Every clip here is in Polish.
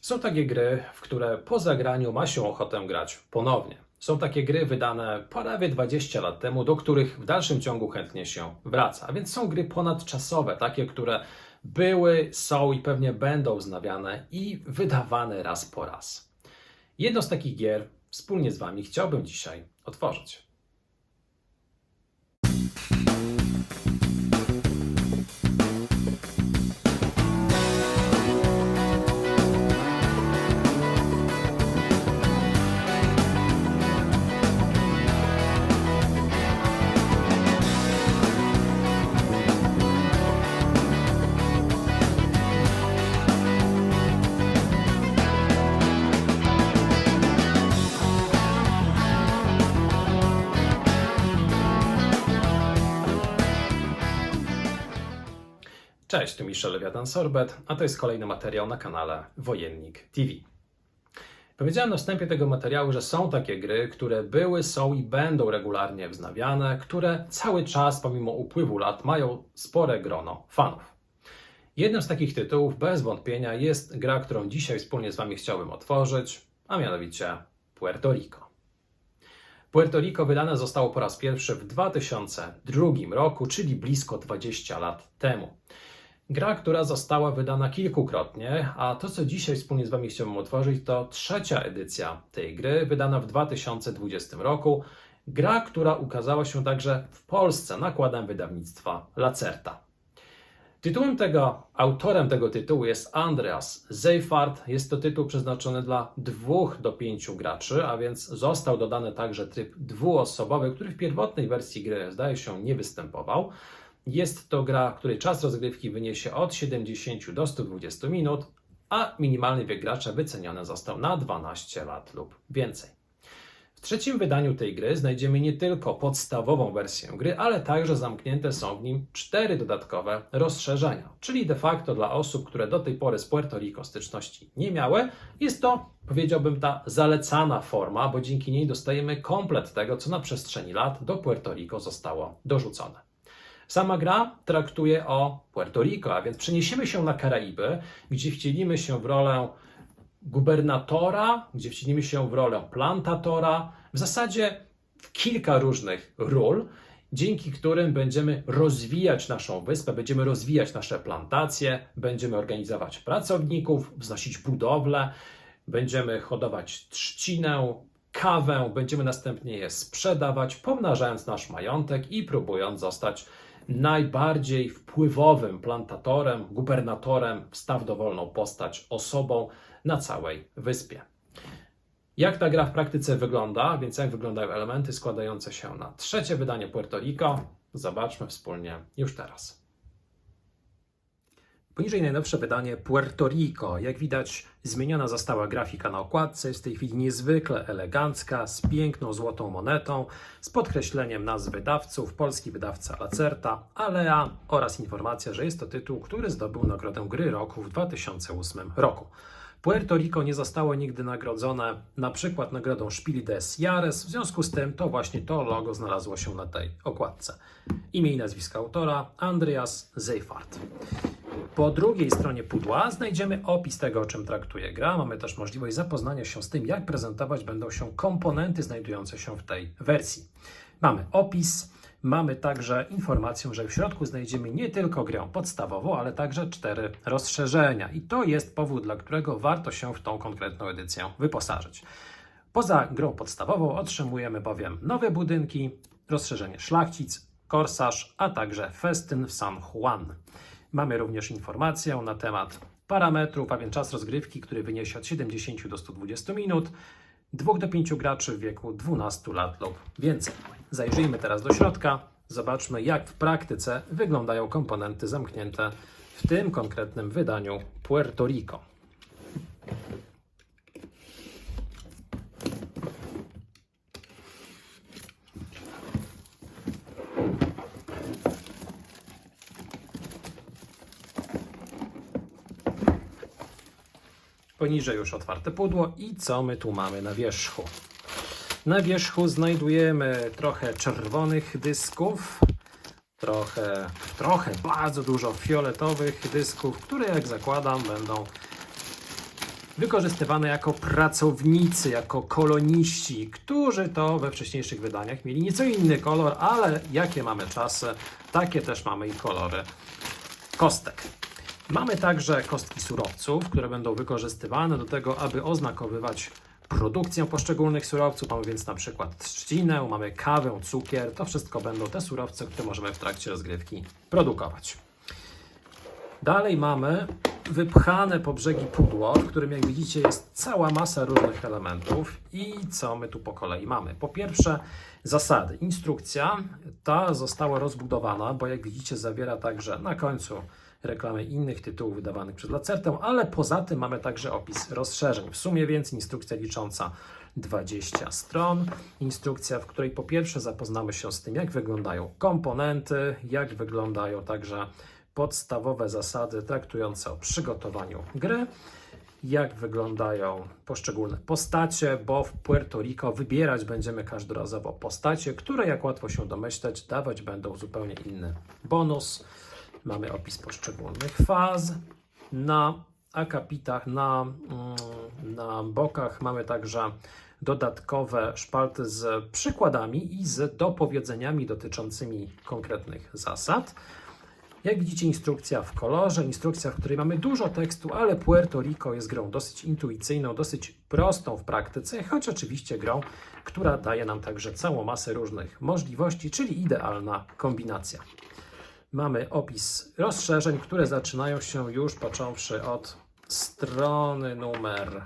Są takie gry, w które po zagraniu ma się ochotę grać ponownie. Są takie gry wydane prawie 20 lat temu, do których w dalszym ciągu chętnie się wraca. A więc są gry ponadczasowe, takie, które były, są i pewnie będą wznawiane i wydawane raz po raz. Jedno z takich gier wspólnie z Wami chciałbym dzisiaj otworzyć. Cześć, tu Michel Wiadan-Sorbet, a to jest kolejny materiał na kanale Wojennik TV. Powiedziałem na wstępie tego materiału, że są takie gry, które były, są i będą regularnie wznawiane, które cały czas, pomimo upływu lat, mają spore grono fanów. Jednym z takich tytułów, bez wątpienia, jest gra, którą dzisiaj wspólnie z Wami chciałbym otworzyć, a mianowicie Puerto Rico. Puerto Rico wydane zostało po raz pierwszy w 2002 roku, czyli blisko 20 lat temu. Gra, która została wydana kilkukrotnie, a to, co dzisiaj wspólnie z Wami chciałbym otworzyć, to trzecia edycja tej gry, wydana w 2020 roku. Gra, która ukazała się także w Polsce nakładem wydawnictwa Lacerta. Tytułem tego, autorem tego tytułu jest Andreas Seifert. Jest to tytuł przeznaczony dla dwóch do pięciu graczy, a więc został dodany także tryb dwuosobowy, który w pierwotnej wersji gry zdaje się nie występował. Jest to gra, której czas rozgrywki wyniesie od 70 do 120 minut, a minimalny wiek gracza wyceniony został na 12 lat lub więcej. W trzecim wydaniu tej gry znajdziemy nie tylko podstawową wersję gry, ale także zamknięte są w nim cztery dodatkowe rozszerzenia. Czyli de facto dla osób, które do tej pory z Puerto Rico styczności nie miały, jest to, powiedziałbym, ta zalecana forma, bo dzięki niej dostajemy komplet tego, co na przestrzeni lat do Puerto Rico zostało dorzucone. Sama gra traktuje o Puerto Rico, a więc przeniesiemy się na Karaiby, gdzie wcielimy się w rolę gubernatora, gdzie wcielimy się w rolę plantatora, w zasadzie w kilka różnych ról, dzięki którym będziemy rozwijać naszą wyspę, będziemy rozwijać nasze plantacje, będziemy organizować pracowników, wznosić budowle, będziemy hodować trzcinę, kawę, będziemy następnie je sprzedawać, pomnażając nasz majątek i próbując zostać najbardziej wpływowym plantatorem, gubernatorem, wstaw dowolną postać, osobą na całej wyspie. Jak ta gra w praktyce wygląda, więc jak wyglądają elementy składające się na trzecie wydanie Puerto Rico, zobaczmy wspólnie już teraz. Poniżej najnowsze wydanie Puerto Rico. Jak widać, zmieniona została grafika na okładce. Jest w tej chwili niezwykle elegancka, z piękną złotą monetą, z podkreśleniem nazw wydawców, polski wydawca Lacerta, Alea oraz informacja, że jest to tytuł, który zdobył nagrodę gry roku w 2008 roku. Puerto Rico nie zostało nigdy nagrodzone na przykład nagrodą Szpili des Jahres, w związku z tym to właśnie to logo znalazło się na tej okładce. Imię i nazwisko autora Andreas Seifert. Po drugiej stronie pudła znajdziemy opis tego, o czym traktuje gra. Mamy też możliwość zapoznania się z tym, jak prezentować będą się komponenty znajdujące się w tej wersji. Mamy opis, mamy także informację, że w środku znajdziemy nie tylko grę podstawową, ale także cztery rozszerzenia. I to jest powód, dla którego warto się w tą konkretną edycję wyposażyć. Poza grą podstawową otrzymujemy bowiem nowe budynki, rozszerzenie szlachcic, korsarz, a także festyn w San Juan. Mamy również informację na temat parametrów, a więc czas rozgrywki, który wyniesie od 70 do 120 minut, 2 do 5 graczy w wieku 12 lat lub więcej. Zajrzyjmy teraz do środka, zobaczmy jak w praktyce wyglądają komponenty zamknięte w tym konkretnym wydaniu Puerto Rico. Poniżej już otwarte pudło i co my tu mamy na wierzchu? Na wierzchu znajdujemy trochę czerwonych dysków, trochę, trochę, bardzo dużo fioletowych dysków, które jak zakładam będą wykorzystywane jako pracownicy, jako koloniści, którzy to we wcześniejszych wydaniach mieli nieco inny kolor, ale jakie mamy czasy, takie też mamy i kolory kostek. Mamy także kostki surowców, które będą wykorzystywane do tego, aby oznakowywać produkcję poszczególnych surowców. Mamy więc na przykład trzcinę, mamy kawę, cukier. To wszystko będą te surowce, które możemy w trakcie rozgrywki produkować. Dalej mamy wypchane po brzegi pudło, w którym jak widzicie jest cała masa różnych elementów i co my tu po kolei mamy. Po pierwsze zasady. Instrukcja ta została rozbudowana, bo jak widzicie zawiera także na końcu reklamy innych tytułów wydawanych przez Lacertę, ale poza tym mamy także opis rozszerzeń. W sumie więc instrukcja licząca 20 stron. Instrukcja, w której po pierwsze zapoznamy się z tym, jak wyglądają komponenty, jak wyglądają także podstawowe zasady traktujące o przygotowaniu gry, jak wyglądają poszczególne postacie, bo w Puerto Rico wybierać będziemy każdorazowo postacie, które, jak łatwo się domyśleć, dawać będą zupełnie inny bonus. Mamy opis poszczególnych faz. Na akapitach, na, mm, na bokach mamy także dodatkowe szpalty z przykładami i z dopowiedzeniami dotyczącymi konkretnych zasad. Jak widzicie, instrukcja w kolorze, instrukcja, w której mamy dużo tekstu, ale Puerto Rico jest grą dosyć intuicyjną, dosyć prostą w praktyce, choć oczywiście grą, która daje nam także całą masę różnych możliwości, czyli idealna kombinacja. Mamy opis rozszerzeń, które zaczynają się już począwszy od strony numer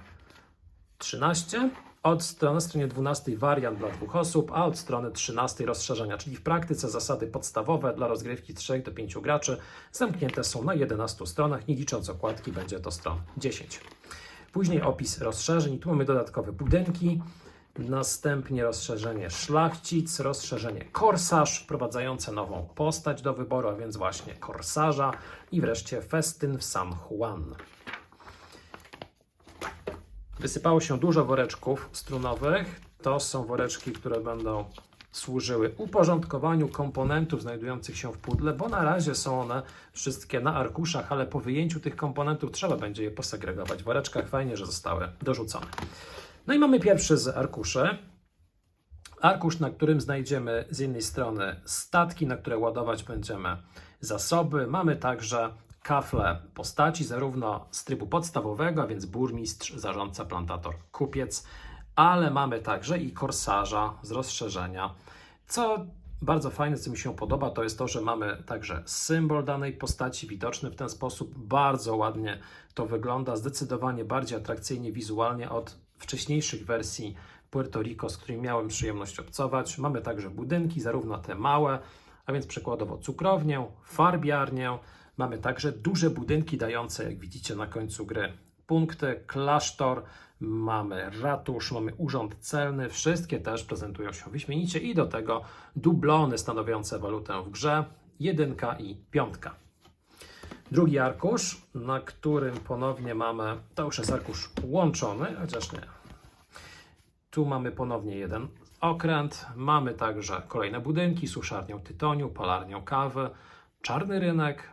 13. Od strony, stronie 12 wariant dla dwóch osób, a od strony 13 rozszerzenia, czyli w praktyce zasady podstawowe dla rozgrywki 3 do 5 graczy zamknięte są na 11 stronach, nie licząc okładki będzie to stron 10. Później opis rozszerzeń, tu mamy dodatkowe budynki, następnie rozszerzenie szlachcic, rozszerzenie korsarz, wprowadzające nową postać do wyboru, a więc właśnie korsarza i wreszcie festyn w San Juan. Wysypało się dużo woreczków strunowych. To są woreczki, które będą służyły uporządkowaniu komponentów znajdujących się w pudle, bo na razie są one wszystkie na arkuszach, ale po wyjęciu tych komponentów trzeba będzie je posegregować w woreczkach. Fajnie, że zostały dorzucone. No i mamy pierwszy z arkuszy. Arkusz, na którym znajdziemy z jednej strony statki, na które ładować będziemy zasoby. Mamy także kafle postaci, zarówno z trybu podstawowego, a więc burmistrz, zarządca, plantator, kupiec, ale mamy także i korsarza z rozszerzenia. Co bardzo fajne, co mi się podoba, to jest to, że mamy także symbol danej postaci widoczny w ten sposób. Bardzo ładnie to wygląda, zdecydowanie bardziej atrakcyjnie wizualnie od wcześniejszych wersji Puerto Rico, z którymi miałem przyjemność obcować. Mamy także budynki, zarówno te małe, a więc przykładowo cukrownię, farbiarnię. Mamy także duże budynki dające, jak widzicie na końcu gry, punkty, klasztor, mamy ratusz, mamy urząd celny. Wszystkie też prezentują się wyśmienicie i do tego dublony stanowiące walutę w grze, jedynka i piątka. Drugi arkusz, na którym ponownie mamy, to już jest arkusz łączony, chociaż nie. Tu mamy ponownie jeden okręt, mamy także kolejne budynki, suszarnię tytoniu, palarnię kawy, czarny rynek,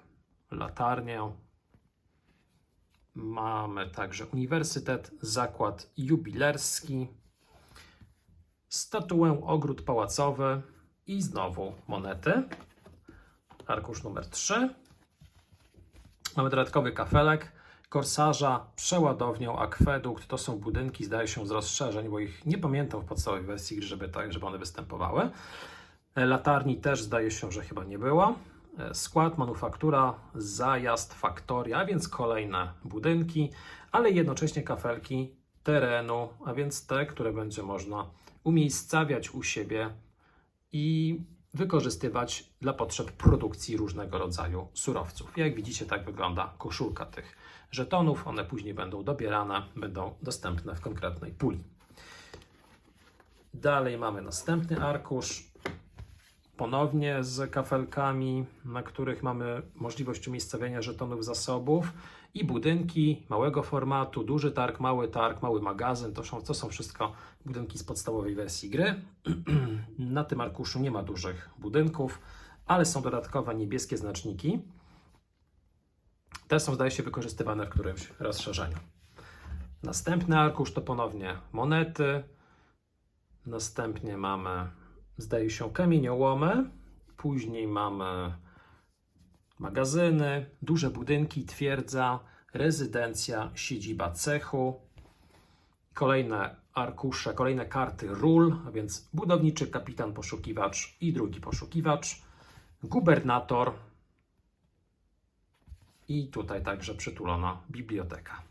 latarnię. Mamy także uniwersytet, zakład jubilerski, statuę, ogród pałacowy i znowu monety. Arkusz numer 3. Mamy dodatkowy kafelek, korsarza, przeładownią, akwedukt. To są budynki, zdaje się, z rozszerzeń, bo ich nie pamiętam w podstawowej wersji żeby, tak, żeby one występowały. E, Latarni też zdaje się, że chyba nie było. E, Skład, manufaktura, zajazd, faktoria, a więc kolejne budynki, ale jednocześnie kafelki terenu, a więc te, które będzie można umiejscawiać u siebie i wykorzystywać dla potrzeb produkcji różnego rodzaju surowców. Jak widzicie, tak wygląda koszulka tych żetonów. One później będą dobierane, będą dostępne w konkretnej puli. Dalej mamy następny arkusz. Ponownie z kafelkami, na których mamy możliwość umiejscowienia żetonów zasobów i budynki małego formatu, duży targ, mały targ, mały magazyn. To są, to są wszystko budynki z podstawowej wersji gry. Na tym arkuszu nie ma dużych budynków, ale są dodatkowe niebieskie znaczniki. Te są, zdaje się, wykorzystywane w którymś rozszerzeniu. Następny arkusz to ponownie monety. Następnie mamy, zdaje się, kamieniołomy. Później mamy magazyny, duże budynki, twierdza, rezydencja, siedziba cechu. Kolejne arkusze, kolejne karty ról, a więc budowniczy kapitan poszukiwacz i drugi poszukiwacz, gubernator i tutaj także przytulona biblioteka.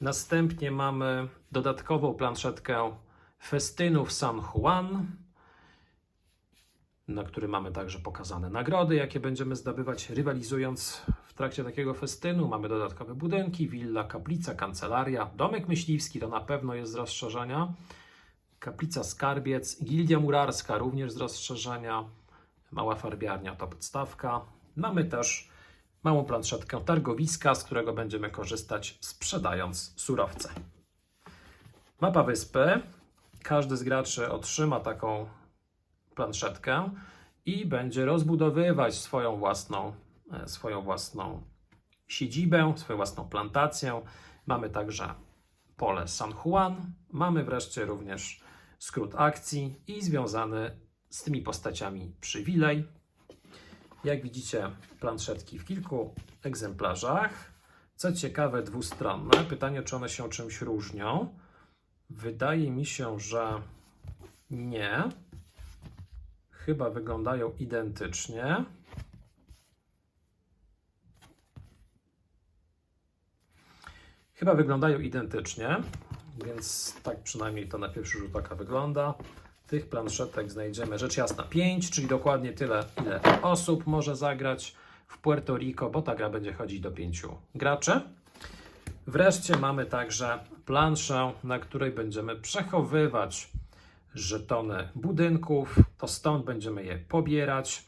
Następnie mamy dodatkową planszetkę festynów San Juan, na którym mamy także pokazane nagrody, jakie będziemy zdobywać rywalizując w trakcie takiego festynu. Mamy dodatkowe budynki, willa, kaplica, kancelaria, domek myśliwski to na pewno jest z rozszerzenia, kaplica Skarbiec, gildia murarska również z rozszerzenia, mała farbiarnia to podstawka. Mamy też małą planszetkę targowiska, z którego będziemy korzystać sprzedając surowce. Mapa wyspy. Każdy z graczy otrzyma taką planszetkę i będzie rozbudowywać swoją własną, e, swoją własną siedzibę, swoją własną plantację. Mamy także pole San Juan, mamy wreszcie również skrót akcji i związany z tymi postaciami przywilej. Jak widzicie, planszetki w kilku egzemplarzach. Co ciekawe, dwustronne. Pytanie, czy one się czymś różnią. Wydaje mi się, że nie. Chyba wyglądają identycznie. Chyba wyglądają identycznie, więc tak przynajmniej to na pierwszy rzut oka wygląda. Tych planszetek znajdziemy rzecz jasna 5, czyli dokładnie tyle, ile osób może zagrać w Puerto Rico, bo ta gra będzie chodzić do 5 graczy. Wreszcie mamy także planszę, na której będziemy przechowywać żetony budynków. To stąd będziemy je pobierać.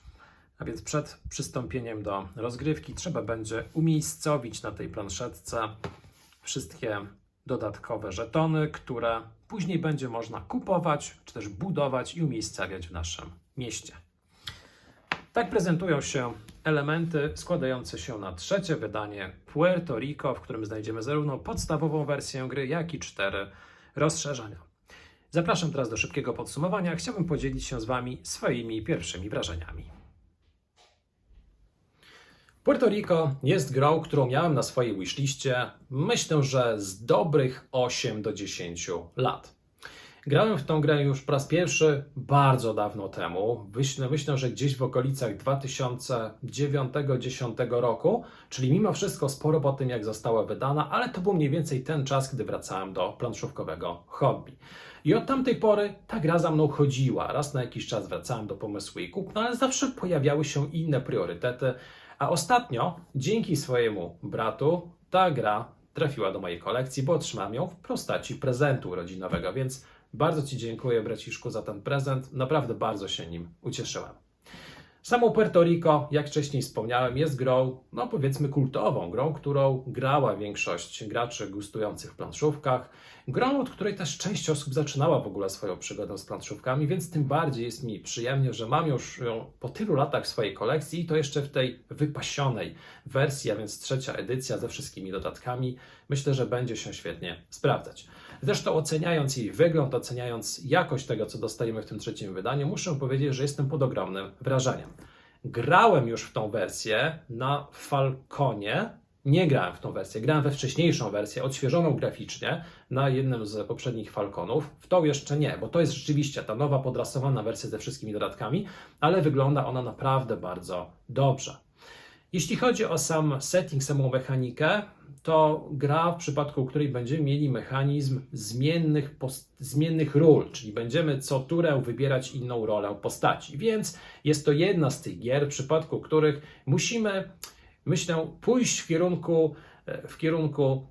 A więc przed przystąpieniem do rozgrywki trzeba będzie umiejscowić na tej planszetce wszystkie dodatkowe żetony, które później będzie można kupować, czy też budować i umiejscawiać w naszym mieście. Tak prezentują się elementy składające się na trzecie wydanie Puerto Rico, w którym znajdziemy zarówno podstawową wersję gry, jak i cztery rozszerzenia. Zapraszam teraz do szybkiego podsumowania. Chciałbym podzielić się z Wami swoimi pierwszymi wrażeniami. Puerto Rico jest grą, którą miałem na swojej wishliście, myślę, że z dobrych 8 do 10 lat. Grałem w tą grę już po raz pierwszy bardzo dawno temu. Myślę, myślę że gdzieś w okolicach 2009-2010 roku, czyli mimo wszystko sporo po tym, jak została wydana, ale to był mniej więcej ten czas, gdy wracałem do planszówkowego hobby. I od tamtej pory ta gra za mną chodziła. Raz na jakiś czas wracałem do pomysłu i kupna, ale zawsze pojawiały się inne priorytety. A ostatnio, dzięki swojemu bratu, ta gra trafiła do mojej kolekcji, bo otrzymałem ją w postaci prezentu urodzinowego, więc bardzo Ci dziękuję, braciszku, za ten prezent. Naprawdę bardzo się nim ucieszyłem. Samo Puerto Rico, jak wcześniej wspomniałem, jest grą, no powiedzmy kultową, grą, którą grała większość graczy gustujących w planszówkach, grą, od której też część osób zaczynała w ogóle swoją przygodę z planszówkami, więc tym bardziej jest mi przyjemnie, że mam już ją po tylu latach w swojej kolekcji i to jeszcze w tej wypasionej wersji, a więc trzecia edycja ze wszystkimi dodatkami. Myślę, że będzie się świetnie sprawdzać. Zresztą oceniając jej wygląd, oceniając jakość tego, co dostajemy w tym trzecim wydaniu, muszę powiedzieć, że jestem pod ogromnym wrażeniem. Grałem już w tą wersję na Falconie. Nie grałem w tą wersję, grałem we wcześniejszą wersję, odświeżoną graficznie, na jednym z poprzednich Falconów. W tą jeszcze nie, bo to jest rzeczywiście ta nowa, podrasowana wersja ze wszystkimi dodatkami, ale wygląda ona naprawdę bardzo dobrze. Jeśli chodzi o sam setting, samą mechanikę, to gra, w przypadku której będziemy mieli mechanizm zmiennych, zmiennych ról, czyli będziemy co turę wybierać inną rolę postaci. Więc jest to jedna z tych gier, w przypadku których musimy, myślę, pójść w kierunku, e, w kierunku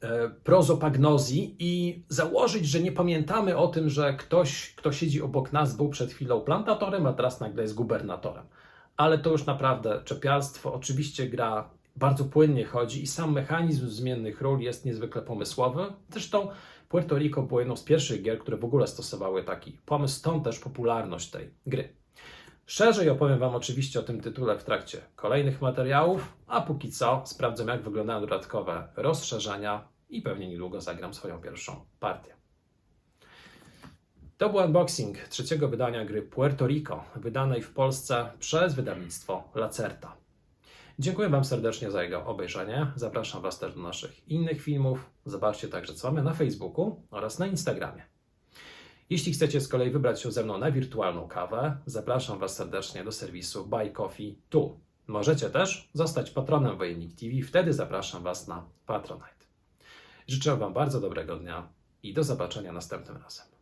e, prozopagnozji i założyć, że nie pamiętamy o tym, że ktoś, kto siedzi obok nas, był przed chwilą plantatorem, a teraz nagle jest gubernatorem. Ale to już naprawdę czepialstwo. Oczywiście gra bardzo płynnie chodzi i sam mechanizm zmiennych ról jest niezwykle pomysłowy. Zresztą Puerto Rico było jedną z pierwszych gier, które w ogóle stosowały taki pomysł, stąd też popularność tej gry. Szerzej opowiem Wam oczywiście o tym tytule w trakcie kolejnych materiałów, a póki co sprawdzę, jak wyglądają dodatkowe rozszerzenia i pewnie niedługo zagram swoją pierwszą partię. To był unboxing trzeciego wydania gry Puerto Rico, wydanej w Polsce przez wydawnictwo Lacerta. Dziękuję Wam serdecznie za jego obejrzenie. Zapraszam Was też do naszych innych filmów. Zobaczcie także, co mamy na Facebooku oraz na Instagramie. Jeśli chcecie z kolei wybrać się ze mną na wirtualną kawę, zapraszam Was serdecznie do serwisu Buy Coffee Tu. Możecie też zostać patronem Wojennik TV, wtedy zapraszam Was na Patronite. Życzę Wam bardzo dobrego dnia i do zobaczenia następnym razem.